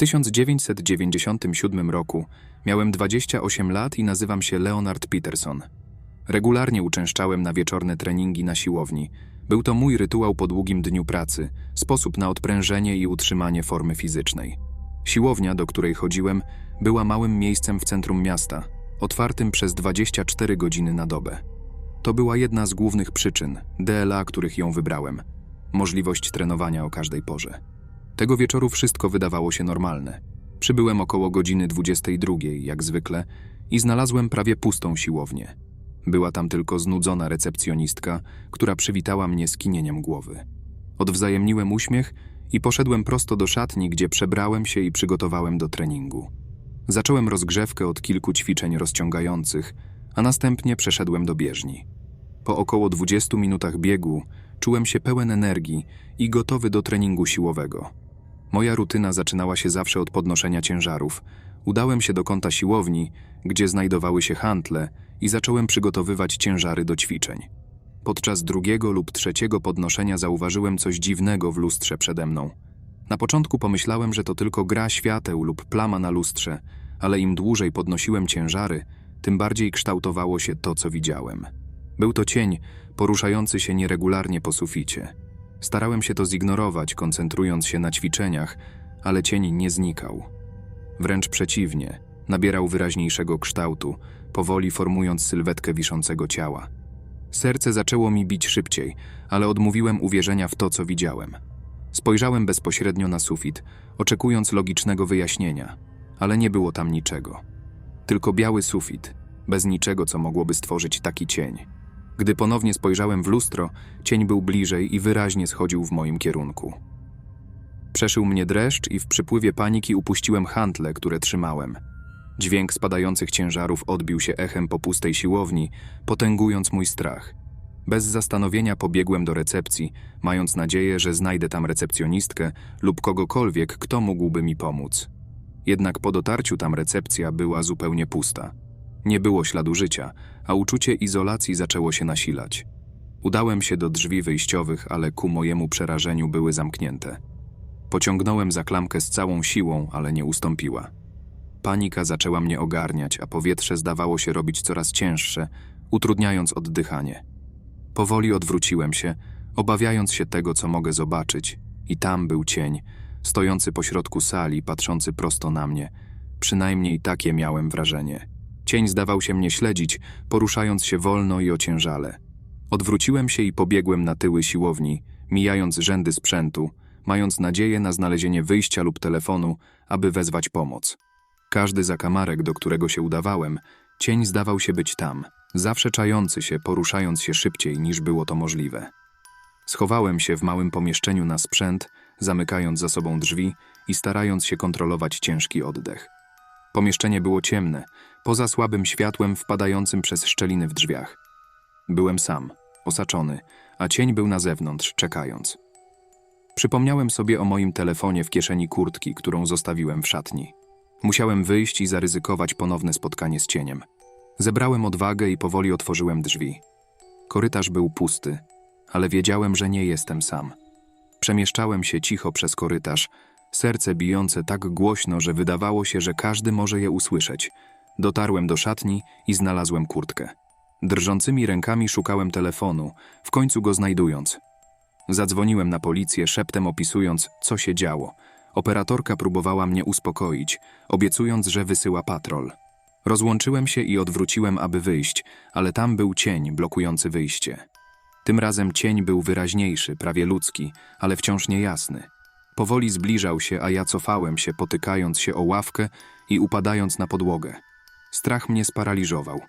1997 roku miałem 28 lat i nazywam się Leonard Peterson. Regularnie uczęszczałem na wieczorne treningi na siłowni. Był to mój rytuał po długim dniu pracy, sposób na odprężenie i utrzymanie formy fizycznej. Siłownia, do której chodziłem, była małym miejscem w centrum miasta, otwartym przez 24 godziny na dobę. To była jedna z głównych przyczyn DLA, których ją wybrałem możliwość trenowania o każdej porze. Tego wieczoru wszystko wydawało się normalne. Przybyłem około godziny 22, jak zwykle, i znalazłem prawie pustą siłownię. Była tam tylko znudzona recepcjonistka, która przywitała mnie skinieniem głowy. Odwzajemniłem uśmiech i poszedłem prosto do szatni, gdzie przebrałem się i przygotowałem do treningu. Zacząłem rozgrzewkę od kilku ćwiczeń rozciągających, a następnie przeszedłem do bieżni. Po około 20 minutach biegu czułem się pełen energii i gotowy do treningu siłowego. Moja rutyna zaczynała się zawsze od podnoszenia ciężarów. Udałem się do kąta siłowni, gdzie znajdowały się hantle i zacząłem przygotowywać ciężary do ćwiczeń. Podczas drugiego lub trzeciego podnoszenia zauważyłem coś dziwnego w lustrze przede mną. Na początku pomyślałem, że to tylko gra świateł lub plama na lustrze, ale im dłużej podnosiłem ciężary, tym bardziej kształtowało się to, co widziałem. Był to cień poruszający się nieregularnie po suficie. Starałem się to zignorować, koncentrując się na ćwiczeniach, ale cień nie znikał. Wręcz przeciwnie, nabierał wyraźniejszego kształtu, powoli formując sylwetkę wiszącego ciała. Serce zaczęło mi bić szybciej, ale odmówiłem uwierzenia w to, co widziałem. Spojrzałem bezpośrednio na sufit, oczekując logicznego wyjaśnienia, ale nie było tam niczego. Tylko biały sufit, bez niczego, co mogłoby stworzyć taki cień. Gdy ponownie spojrzałem w lustro, cień był bliżej i wyraźnie schodził w moim kierunku. Przeszył mnie dreszcz i w przypływie paniki upuściłem hantle, które trzymałem. Dźwięk spadających ciężarów odbił się echem po pustej siłowni, potęgując mój strach. Bez zastanowienia pobiegłem do recepcji, mając nadzieję, że znajdę tam recepcjonistkę lub kogokolwiek, kto mógłby mi pomóc. Jednak po dotarciu tam recepcja była zupełnie pusta. Nie było śladu życia, a uczucie izolacji zaczęło się nasilać. Udałem się do drzwi wyjściowych, ale ku mojemu przerażeniu były zamknięte. Pociągnąłem za klamkę z całą siłą, ale nie ustąpiła. Panika zaczęła mnie ogarniać, a powietrze zdawało się robić coraz cięższe, utrudniając oddychanie. Powoli odwróciłem się, obawiając się tego, co mogę zobaczyć, i tam był cień, stojący pośrodku sali, patrzący prosto na mnie. Przynajmniej takie miałem wrażenie. Cień zdawał się mnie śledzić, poruszając się wolno i ociężale. Odwróciłem się i pobiegłem na tyły siłowni, mijając rzędy sprzętu, mając nadzieję na znalezienie wyjścia lub telefonu, aby wezwać pomoc. Każdy zakamarek, do którego się udawałem, cień zdawał się być tam, zawsze czający się, poruszając się szybciej niż było to możliwe. Schowałem się w małym pomieszczeniu na sprzęt, zamykając za sobą drzwi i starając się kontrolować ciężki oddech. Pomieszczenie było ciemne, poza słabym światłem wpadającym przez szczeliny w drzwiach. Byłem sam, osaczony, a cień był na zewnątrz, czekając. Przypomniałem sobie o moim telefonie w kieszeni kurtki, którą zostawiłem w szatni. Musiałem wyjść i zaryzykować ponowne spotkanie z cieniem. Zebrałem odwagę i powoli otworzyłem drzwi. Korytarz był pusty, ale wiedziałem, że nie jestem sam. Przemieszczałem się cicho przez korytarz, serce bijące tak głośno, że wydawało się, że każdy może je usłyszeć. Dotarłem do szatni i znalazłem kurtkę. Drżącymi rękami szukałem telefonu, w końcu go znajdując. Zadzwoniłem na policję, szeptem opisując, co się działo. Operatorka próbowała mnie uspokoić, obiecując, że wysyła patrol. Rozłączyłem się i odwróciłem, aby wyjść, ale tam był cień blokujący wyjście. Tym razem cień był wyraźniejszy, prawie ludzki, ale wciąż niejasny. Powoli zbliżał się, a ja cofałem się, potykając się o ławkę i upadając na podłogę. Strach mnie sparaliżował.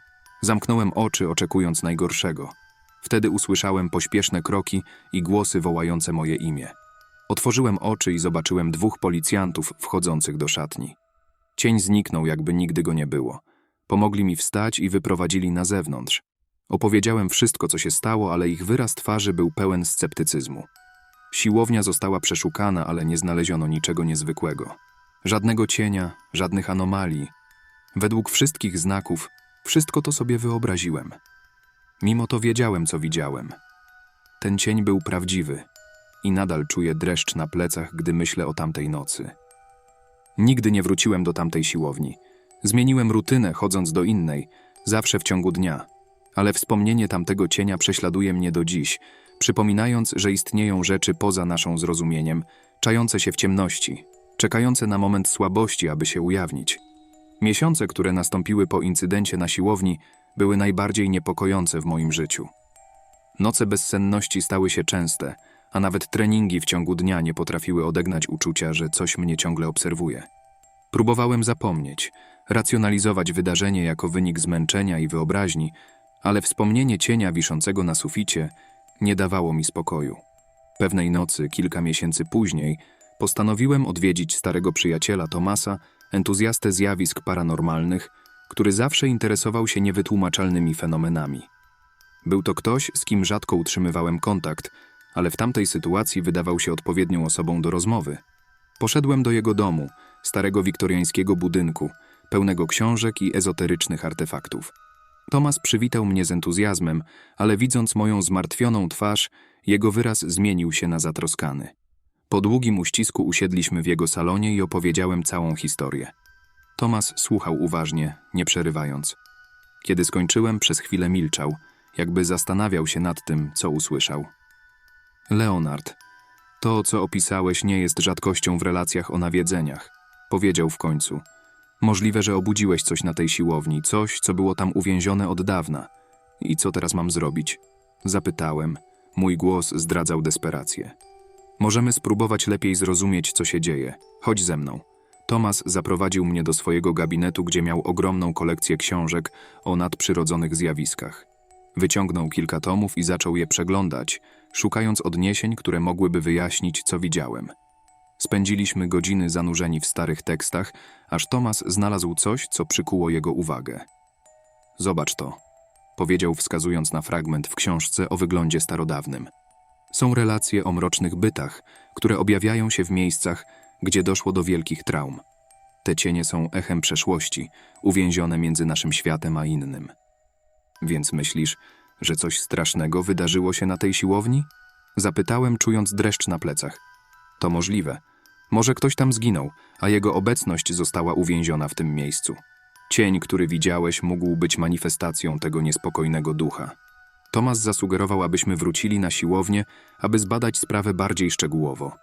Zamknąłem oczy, oczekując najgorszego. Wtedy usłyszałem pośpieszne kroki i głosy wołające moje imię. Otworzyłem oczy i zobaczyłem dwóch policjantów wchodzących do szatni. Cień zniknął, jakby nigdy go nie było. Pomogli mi wstać i wyprowadzili na zewnątrz. Opowiedziałem wszystko, co się stało, ale ich wyraz twarzy był pełen sceptycyzmu. Siłownia została przeszukana, ale nie znaleziono niczego niezwykłego. Żadnego cienia, żadnych anomalii. Według wszystkich znaków, wszystko to sobie wyobraziłem. Mimo to wiedziałem, co widziałem. Ten cień był prawdziwy i nadal czuję dreszcz na plecach, gdy myślę o tamtej nocy. Nigdy nie wróciłem do tamtej siłowni. Zmieniłem rutynę, chodząc do innej, zawsze w ciągu dnia. Ale wspomnienie tamtego cienia prześladuje mnie do dziś, przypominając, że istnieją rzeczy poza naszą zrozumieniem, czające się w ciemności, czekające na moment słabości, aby się ujawnić. Miesiące, które nastąpiły po incydencie na siłowni, były najbardziej niepokojące w moim życiu. Noce bezsenności stały się częste, a nawet treningi w ciągu dnia nie potrafiły odegnać uczucia, że coś mnie ciągle obserwuje. Próbowałem zapomnieć, racjonalizować wydarzenie jako wynik zmęczenia i wyobraźni, ale wspomnienie cienia wiszącego na suficie nie dawało mi spokoju. Pewnej nocy, kilka miesięcy później, postanowiłem odwiedzić starego przyjaciela Tomasa, entuzjastę zjawisk paranormalnych, który zawsze interesował się niewytłumaczalnymi fenomenami. Był to ktoś, z kim rzadko utrzymywałem kontakt, ale w tamtej sytuacji wydawał się odpowiednią osobą do rozmowy. Poszedłem do jego domu, starego wiktoriańskiego budynku, pełnego książek i ezoterycznych artefaktów. Tomas przywitał mnie z entuzjazmem, ale widząc moją zmartwioną twarz, jego wyraz zmienił się na zatroskany. Po długim uścisku usiedliśmy w jego salonie i opowiedziałem całą historię. Tomas słuchał uważnie, nie przerywając. Kiedy skończyłem, przez chwilę milczał, jakby zastanawiał się nad tym, co usłyszał. Leonard, to, co opisałeś, nie jest rzadkością w relacjach o nawiedzeniach, powiedział w końcu. Możliwe, że obudziłeś coś na tej siłowni, coś, co było tam uwięzione od dawna. I co teraz mam zrobić? Zapytałem. Mój głos zdradzał desperację. Możemy spróbować lepiej zrozumieć, co się dzieje. Chodź ze mną. Tomas zaprowadził mnie do swojego gabinetu, gdzie miał ogromną kolekcję książek o nadprzyrodzonych zjawiskach. Wyciągnął kilka tomów i zaczął je przeglądać, szukając odniesień, które mogłyby wyjaśnić, co widziałem. Spędziliśmy godziny zanurzeni w starych tekstach, aż Tomas znalazł coś, co przykuło jego uwagę. Zobacz to, powiedział wskazując na fragment w książce o wyglądzie starodawnym. Są relacje o mrocznych bytach, które objawiają się w miejscach, gdzie doszło do wielkich traum. Te cienie są echem przeszłości, uwięzione między naszym światem a innym. Więc myślisz, że coś strasznego wydarzyło się na tej siłowni? Zapytałem, czując dreszcz na plecach. To możliwe. Może ktoś tam zginął, a jego obecność została uwięziona w tym miejscu. Cień, który widziałeś, mógł być manifestacją tego niespokojnego ducha. Tomas zasugerował, abyśmy wrócili na siłownię, aby zbadać sprawę bardziej szczegółowo.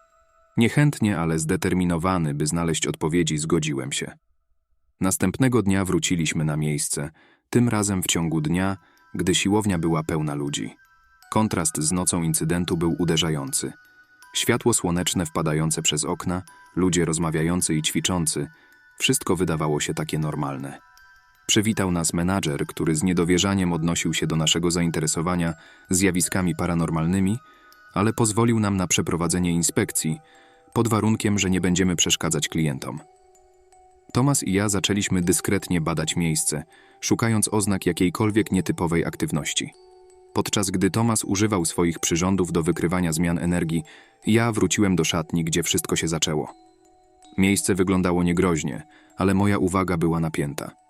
Niechętnie, ale zdeterminowany, by znaleźć odpowiedzi, zgodziłem się. Następnego dnia wróciliśmy na miejsce, tym razem w ciągu dnia, gdy siłownia była pełna ludzi. Kontrast z nocą incydentu był uderzający. Światło słoneczne wpadające przez okna, ludzie rozmawiający i ćwiczący, wszystko wydawało się takie normalne. Przywitał nas menadżer, który z niedowierzaniem odnosił się do naszego zainteresowania zjawiskami paranormalnymi, ale pozwolił nam na przeprowadzenie inspekcji, pod warunkiem, że nie będziemy przeszkadzać klientom. Tomas i ja zaczęliśmy dyskretnie badać miejsce, szukając oznak jakiejkolwiek nietypowej aktywności. Podczas gdy Tomas używał swoich przyrządów do wykrywania zmian energii, ja wróciłem do szatni, gdzie wszystko się zaczęło. Miejsce wyglądało niegroźnie, ale moja uwaga była napięta.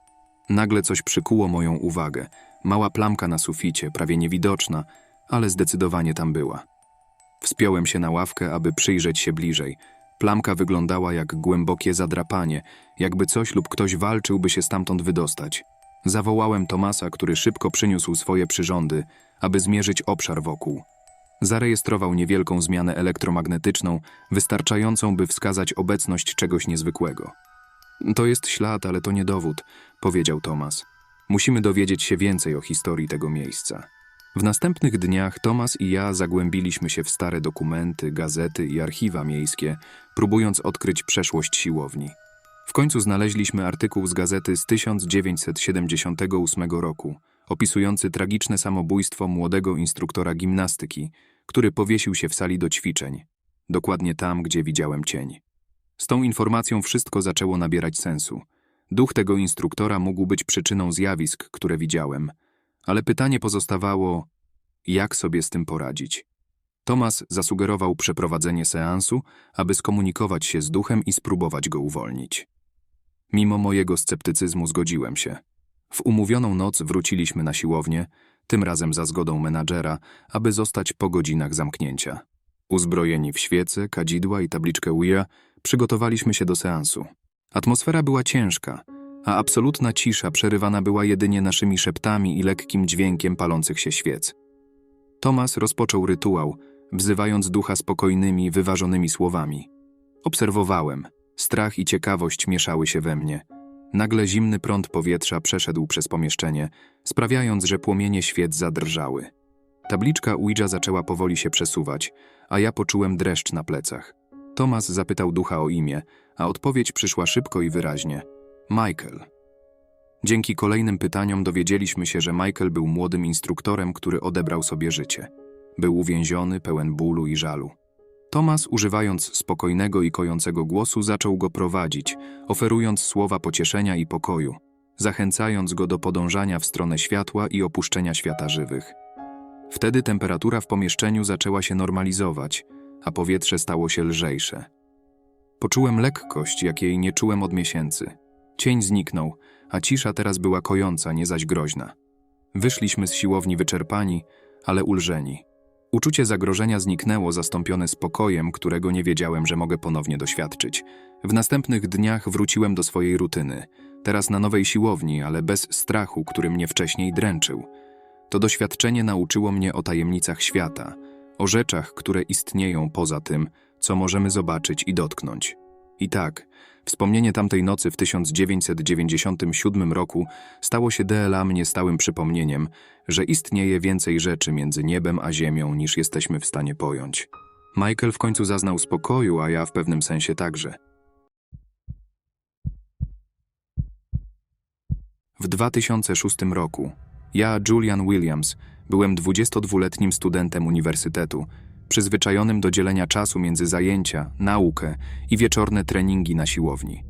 Nagle coś przykuło moją uwagę. Mała plamka na suficie, prawie niewidoczna, ale zdecydowanie tam była. Wspiąłem się na ławkę, aby przyjrzeć się bliżej. Plamka wyglądała jak głębokie zadrapanie, jakby coś lub ktoś walczył, by się stamtąd wydostać. Zawołałem Tomasa, który szybko przyniósł swoje przyrządy, aby zmierzyć obszar wokół. Zarejestrował niewielką zmianę elektromagnetyczną, wystarczającą, by wskazać obecność czegoś niezwykłego. To jest ślad, ale to nie dowód, powiedział Tomas. Musimy dowiedzieć się więcej o historii tego miejsca. W następnych dniach Tomas i ja zagłębiliśmy się w stare dokumenty, gazety i archiwa miejskie, próbując odkryć przeszłość siłowni. W końcu znaleźliśmy artykuł z gazety z 1978 roku, opisujący tragiczne samobójstwo młodego instruktora gimnastyki, który powiesił się w sali do ćwiczeń, dokładnie tam, gdzie widziałem cień. Z tą informacją wszystko zaczęło nabierać sensu. Duch tego instruktora mógł być przyczyną zjawisk, które widziałem, ale pytanie pozostawało, jak sobie z tym poradzić. Tomas zasugerował przeprowadzenie seansu, aby skomunikować się z duchem i spróbować go uwolnić. Mimo mojego sceptycyzmu zgodziłem się. W umówioną noc wróciliśmy na siłownię, tym razem za zgodą menadżera, aby zostać po godzinach zamknięcia. Uzbrojeni w świece, kadzidła i tabliczkę Ouija, przygotowaliśmy się do seansu. Atmosfera była ciężka, a absolutna cisza przerywana była jedynie naszymi szeptami i lekkim dźwiękiem palących się świec. Tomas rozpoczął rytuał, wzywając ducha spokojnymi, wyważonymi słowami. Obserwowałem. Strach i ciekawość mieszały się we mnie. Nagle zimny prąd powietrza przeszedł przez pomieszczenie, sprawiając, że płomienie świec zadrżały. Tabliczka Ouija zaczęła powoli się przesuwać, a ja poczułem dreszcz na plecach. Tomas zapytał ducha o imię, a odpowiedź przyszła szybko i wyraźnie. Michael. Dzięki kolejnym pytaniom dowiedzieliśmy się, że Michael był młodym instruktorem, który odebrał sobie życie. Był uwięziony, pełen bólu i żalu. Tomas, używając spokojnego i kojącego głosu, zaczął go prowadzić, oferując słowa pocieszenia i pokoju, zachęcając go do podążania w stronę światła i opuszczenia świata żywych. Wtedy temperatura w pomieszczeniu zaczęła się normalizować, a powietrze stało się lżejsze. Poczułem lekkość, jakiej nie czułem od miesięcy. Cień zniknął, a cisza teraz była kojąca, nie zaś groźna. Wyszliśmy z siłowni wyczerpani, ale ulżeni. Uczucie zagrożenia zniknęło, zastąpione spokojem, którego nie wiedziałem, że mogę ponownie doświadczyć. W następnych dniach wróciłem do swojej rutyny. Teraz na nowej siłowni, ale bez strachu, który mnie wcześniej dręczył. To doświadczenie nauczyło mnie o tajemnicach świata, o rzeczach, które istnieją poza tym, co możemy zobaczyć i dotknąć. I tak, wspomnienie tamtej nocy w 1997 roku stało się dla mnie stałym przypomnieniem, że istnieje więcej rzeczy między niebem a ziemią niż jesteśmy w stanie pojąć. Michael w końcu zaznał spokoju, a ja w pewnym sensie także. W 2006 roku ja, Julian Williams, byłem 22-letnim studentem uniwersytetu, przyzwyczajonym do dzielenia czasu między zajęcia, naukę i wieczorne treningi na siłowni.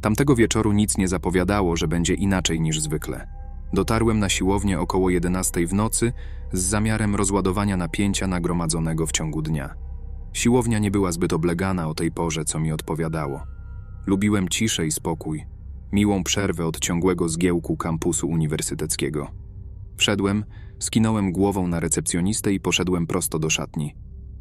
Tamtego wieczoru nic nie zapowiadało, że będzie inaczej niż zwykle. Dotarłem na siłownię około 11 w nocy z zamiarem rozładowania napięcia nagromadzonego w ciągu dnia. Siłownia nie była zbyt oblegana o tej porze, co mi odpowiadało. Lubiłem ciszę i spokój, miłą przerwę od ciągłego zgiełku kampusu uniwersyteckiego. Wszedłem, skinąłem głową na recepcjonistę i poszedłem prosto do szatni.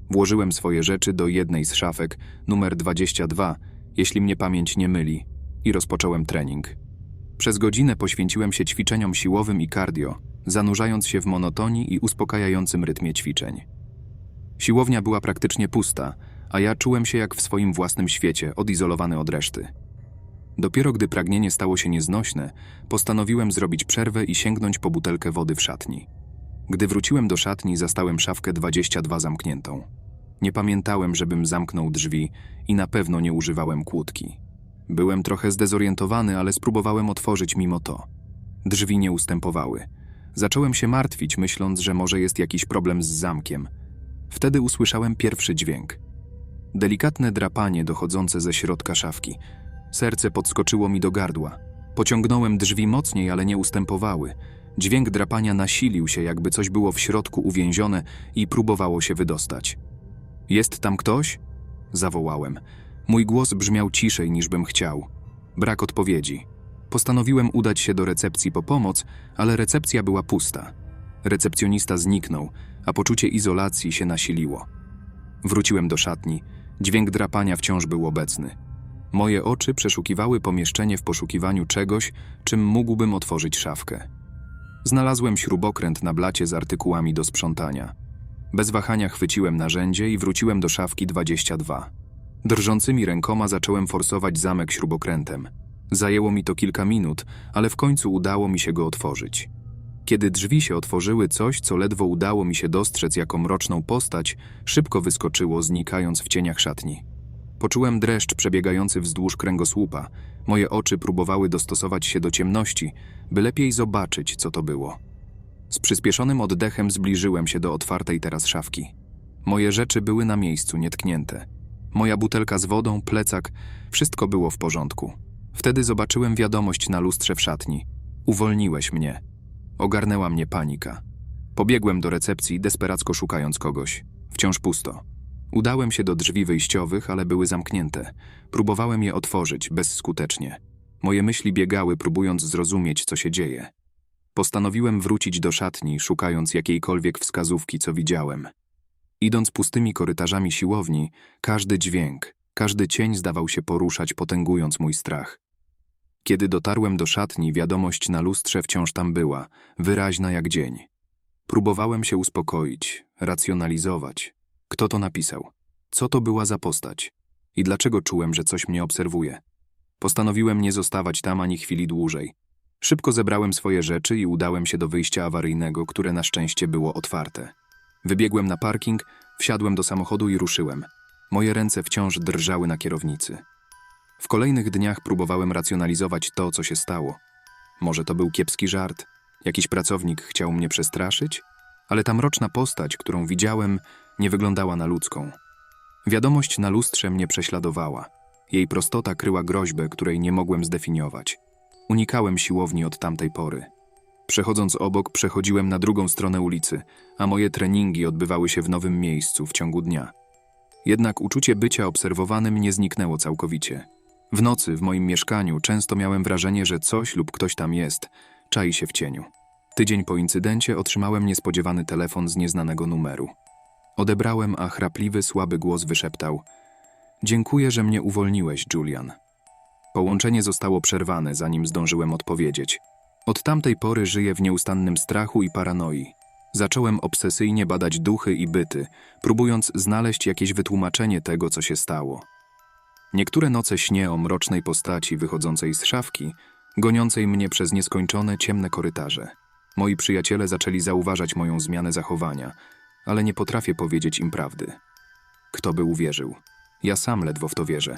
Włożyłem swoje rzeczy do jednej z szafek, numer 22, jeśli mnie pamięć nie myli, i rozpocząłem trening. Przez godzinę poświęciłem się ćwiczeniom siłowym i cardio, zanurzając się w monotonii i uspokajającym rytmie ćwiczeń. Siłownia była praktycznie pusta, a ja czułem się jak w swoim własnym świecie, odizolowany od reszty. Dopiero gdy pragnienie stało się nieznośne, postanowiłem zrobić przerwę i sięgnąć po butelkę wody w szatni. Gdy wróciłem do szatni, zastałem szafkę 22 zamkniętą. Nie pamiętałem, żebym zamknął drzwi i na pewno nie używałem kłódki. Byłem trochę zdezorientowany, ale spróbowałem otworzyć mimo to. Drzwi nie ustępowały. Zacząłem się martwić, myśląc, że może jest jakiś problem z zamkiem. Wtedy usłyszałem pierwszy dźwięk. Delikatne drapanie dochodzące ze środka szafki. Serce podskoczyło mi do gardła. Pociągnąłem drzwi mocniej, ale nie ustępowały. Dźwięk drapania nasilił się, jakby coś było w środku uwięzione i próbowało się wydostać. Jest tam ktoś? Zawołałem. Mój głos brzmiał ciszej niż bym chciał. Brak odpowiedzi. Postanowiłem udać się do recepcji po pomoc, ale recepcja była pusta. Recepcjonista zniknął, a poczucie izolacji się nasiliło. Wróciłem do szatni. Dźwięk drapania wciąż był obecny. Moje oczy przeszukiwały pomieszczenie w poszukiwaniu czegoś, czym mógłbym otworzyć szafkę. Znalazłem śrubokręt na blacie z artykułami do sprzątania. Bez wahania chwyciłem narzędzie i wróciłem do szafki 22. Drżącymi rękoma zacząłem forsować zamek śrubokrętem. Zajęło mi to kilka minut, ale w końcu udało mi się go otworzyć. Kiedy drzwi się otworzyły, coś, co ledwo udało mi się dostrzec jako mroczną postać, szybko wyskoczyło, znikając w cieniach szatni. Poczułem dreszcz przebiegający wzdłuż kręgosłupa. Moje oczy próbowały dostosować się do ciemności, by lepiej zobaczyć, co to było. Z przyspieszonym oddechem zbliżyłem się do otwartej teraz szafki. Moje rzeczy były na miejscu, nietknięte. Moja butelka z wodą, plecak, wszystko było w porządku. Wtedy zobaczyłem wiadomość na lustrze w szatni. Uwolniłeś mnie. Ogarnęła mnie panika. Pobiegłem do recepcji, desperacko szukając kogoś. Wciąż pusto. Udałem się do drzwi wyjściowych, ale były zamknięte. Próbowałem je otworzyć, bezskutecznie. Moje myśli biegały, próbując zrozumieć, co się dzieje. Postanowiłem wrócić do szatni, szukając jakiejkolwiek wskazówki, co widziałem. Idąc pustymi korytarzami siłowni, każdy dźwięk, Każdy cień zdawał się poruszać, potęgując mój strach. Kiedy dotarłem do szatni, wiadomość na lustrze wciąż tam była, wyraźna jak dzień. Próbowałem się uspokoić, racjonalizować. Kto to napisał? Co to była za postać? I dlaczego czułem, że coś mnie obserwuje? Postanowiłem nie zostawać tam ani chwili dłużej. Szybko zebrałem swoje rzeczy i udałem się do wyjścia awaryjnego, które na szczęście było otwarte. Wybiegłem na parking, wsiadłem do samochodu i ruszyłem. Moje ręce wciąż drżały na kierownicy. W kolejnych dniach próbowałem racjonalizować to, co się stało. Może to był kiepski żart, jakiś pracownik chciał mnie przestraszyć, ale ta mroczna postać, którą widziałem, nie wyglądała na ludzką. Wiadomość na lustrze mnie prześladowała. Jej prostota kryła groźbę, której nie mogłem zdefiniować. Unikałem siłowni od tamtej pory. Przechodząc obok, przechodziłem na drugą stronę ulicy, a moje treningi odbywały się w nowym miejscu w ciągu dnia. Jednak uczucie bycia obserwowanym nie zniknęło całkowicie. W nocy w moim mieszkaniu często miałem wrażenie, że coś lub ktoś tam jest, czai się w cieniu. Tydzień po incydencie otrzymałem niespodziewany telefon z nieznanego numeru. Odebrałem, a chrapliwy, słaby głos wyszeptał: Dziękuję, że mnie uwolniłeś, Julian. Połączenie zostało przerwane, zanim zdążyłem odpowiedzieć. Od tamtej pory żyję w nieustannym strachu i paranoi. Zacząłem obsesyjnie badać duchy i byty, próbując znaleźć jakieś wytłumaczenie tego, co się stało. Niektóre noce śnię o mrocznej postaci wychodzącej z szafki, goniącej mnie przez nieskończone ciemne korytarze. Moi przyjaciele zaczęli zauważać moją zmianę zachowania, ale nie potrafię powiedzieć im prawdy. Kto by uwierzył? Ja sam ledwo w to wierzę.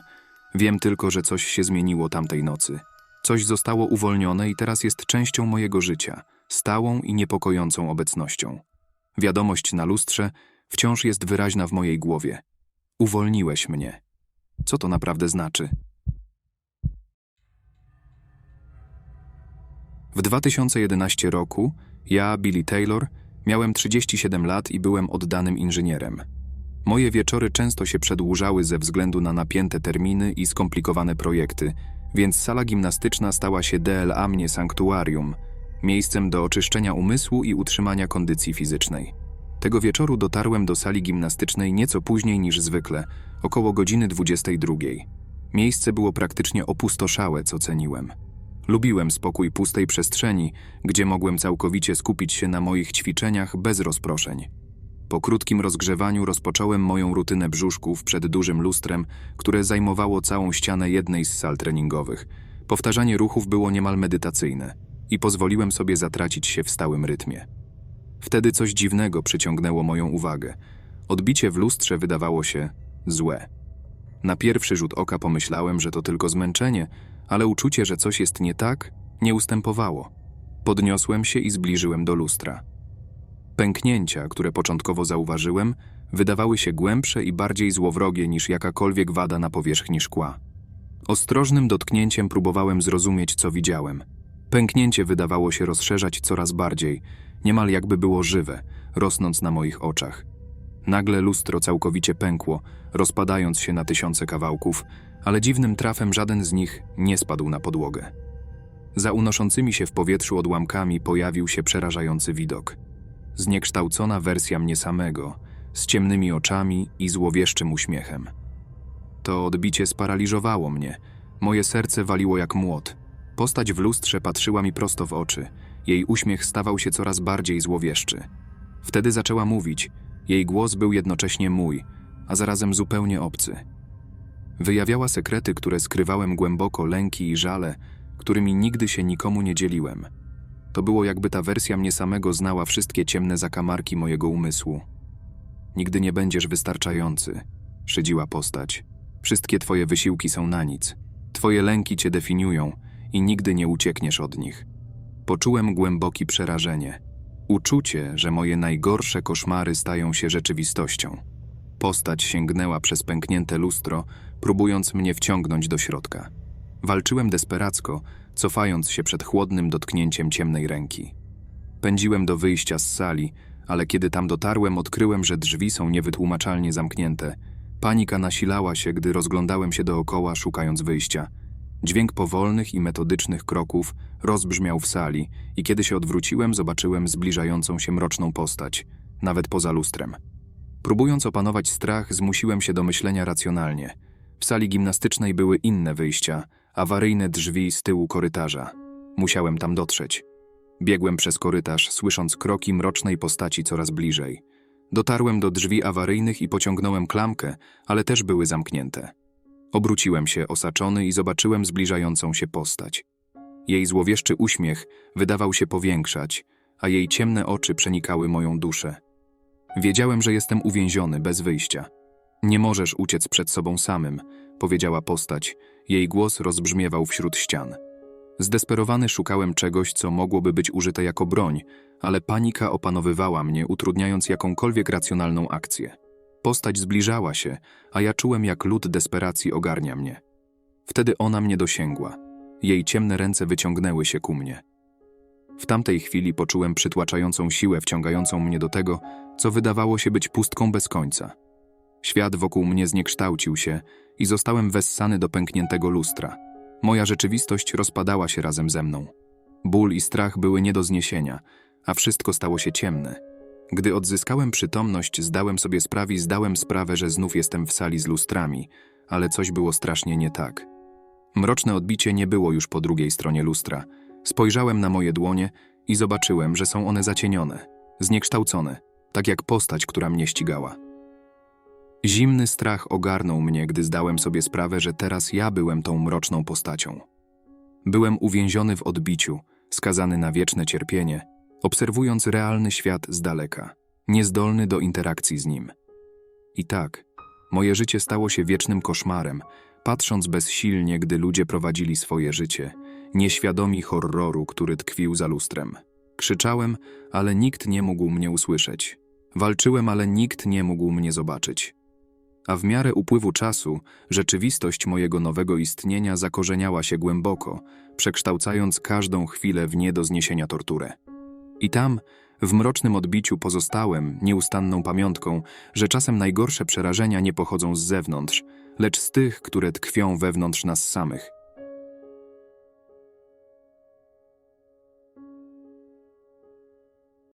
Wiem tylko, że coś się zmieniło tamtej nocy. Coś zostało uwolnione i teraz jest częścią mojego życia, stałą i niepokojącą obecnością. Wiadomość na lustrze wciąż jest wyraźna w mojej głowie. Uwolniłeś mnie. Co to naprawdę znaczy? W 2011 roku ja, Billy Taylor, miałem 37 lat i byłem oddanym inżynierem. Moje wieczory często się przedłużały ze względu na napięte terminy i skomplikowane projekty, więc sala gimnastyczna stała się DLA mnie sanktuarium, miejscem do oczyszczenia umysłu i utrzymania kondycji fizycznej. Tego wieczoru dotarłem do sali gimnastycznej nieco później niż zwykle, około godziny 22. Miejsce było praktycznie opustoszałe, co ceniłem. Lubiłem spokój pustej przestrzeni, gdzie mogłem całkowicie skupić się na moich ćwiczeniach bez rozproszeń. Po krótkim rozgrzewaniu rozpocząłem moją rutynę brzuszków przed dużym lustrem, które zajmowało całą ścianę jednej z sal treningowych. Powtarzanie ruchów było niemal medytacyjne i pozwoliłem sobie zatracić się w stałym rytmie. Wtedy coś dziwnego przyciągnęło moją uwagę. Odbicie w lustrze wydawało się złe. Na pierwszy rzut oka pomyślałem, że to tylko zmęczenie, ale uczucie, że coś jest nie tak, nie ustępowało. Podniosłem się i zbliżyłem do lustra. Pęknięcia, które początkowo zauważyłem, wydawały się głębsze i bardziej złowrogie niż jakakolwiek wada na powierzchni szkła. Ostrożnym dotknięciem próbowałem zrozumieć, co widziałem. Pęknięcie wydawało się rozszerzać coraz bardziej, niemal jakby było żywe, rosnąc na moich oczach. Nagle lustro całkowicie pękło, rozpadając się na tysiące kawałków, ale dziwnym trafem żaden z nich nie spadł na podłogę. Za unoszącymi się w powietrzu odłamkami pojawił się przerażający widok. Zniekształcona wersja mnie samego, z ciemnymi oczami i złowieszczym uśmiechem. To odbicie sparaliżowało mnie. Moje serce waliło jak młot. Postać w lustrze patrzyła mi prosto w oczy. Jej uśmiech stawał się coraz bardziej złowieszczy. Wtedy zaczęła mówić. Jej głos był jednocześnie mój, a zarazem zupełnie obcy. Wyjawiała sekrety, które skrywałem głęboko, lęki i żale, którymi nigdy się nikomu nie dzieliłem. To było jakby ta wersja mnie samego znała wszystkie ciemne zakamarki mojego umysłu. Nigdy nie będziesz wystarczający, szydziła postać. Wszystkie twoje wysiłki są na nic. Twoje lęki cię definiują i nigdy nie uciekniesz od nich. Poczułem głębokie przerażenie. Uczucie, że moje najgorsze koszmary stają się rzeczywistością. Postać sięgnęła przez pęknięte lustro, próbując mnie wciągnąć do środka. Walczyłem desperacko, cofając się przed chłodnym dotknięciem ciemnej ręki. Pędziłem do wyjścia z sali, ale kiedy tam dotarłem, odkryłem, że drzwi są niewytłumaczalnie zamknięte. Panika nasilała się, gdy rozglądałem się dookoła, szukając wyjścia. Dźwięk powolnych i metodycznych kroków rozbrzmiał w sali i kiedy się odwróciłem, zobaczyłem zbliżającą się mroczną postać, nawet poza lustrem. Próbując opanować strach, zmusiłem się do myślenia racjonalnie. W sali gimnastycznej były inne wyjścia, awaryjne drzwi z tyłu korytarza. Musiałem tam dotrzeć. Biegłem przez korytarz, słysząc kroki mrocznej postaci coraz bliżej. Dotarłem do drzwi awaryjnych i pociągnąłem klamkę, ale też były zamknięte. Obróciłem się osaczony i zobaczyłem zbliżającą się postać. Jej złowieszczy uśmiech wydawał się powiększać, a jej ciemne oczy przenikały moją duszę. Wiedziałem, że jestem uwięziony bez wyjścia. Nie możesz uciec przed sobą samym, powiedziała postać. Jej głos rozbrzmiewał wśród ścian. Zdesperowany szukałem czegoś, co mogłoby być użyte jako broń, ale panika opanowywała mnie, utrudniając jakąkolwiek racjonalną akcję. Postać zbliżała się, a ja czułem, jak lód desperacji ogarnia mnie. Wtedy ona mnie dosięgła. Jej ciemne ręce wyciągnęły się ku mnie. W tamtej chwili poczułem przytłaczającą siłę wciągającą mnie do tego, co wydawało się być pustką bez końca. Świat wokół mnie zniekształcił się i zostałem wessany do pękniętego lustra. Moja rzeczywistość rozpadała się razem ze mną. Ból i strach były nie do zniesienia, a wszystko stało się ciemne. Gdy odzyskałem przytomność, zdałem sobie sprawę zdałem sprawę, że znów jestem w sali z lustrami, ale coś było strasznie nie tak. Mroczne odbicie nie było już po drugiej stronie lustra. Spojrzałem na moje dłonie i zobaczyłem, że są one zacienione, zniekształcone, tak jak postać, która mnie ścigała. Zimny strach ogarnął mnie, gdy zdałem sobie sprawę, że teraz ja byłem tą mroczną postacią. Byłem uwięziony w odbiciu, skazany na wieczne cierpienie, obserwując realny świat z daleka, niezdolny do interakcji z nim. I tak, moje życie stało się wiecznym koszmarem, patrząc bezsilnie, gdy ludzie prowadzili swoje życie, nieświadomi horroru, który tkwił za lustrem. Krzyczałem, ale nikt nie mógł mnie usłyszeć. Walczyłem, ale nikt nie mógł mnie zobaczyć. A w miarę upływu czasu rzeczywistość mojego nowego istnienia zakorzeniała się głęboko, przekształcając każdą chwilę w nie do zniesienia torturę. I tam, w mrocznym odbiciu pozostałem nieustanną pamiątką, że czasem najgorsze przerażenia nie pochodzą z zewnątrz, lecz z tych, które tkwią wewnątrz nas samych.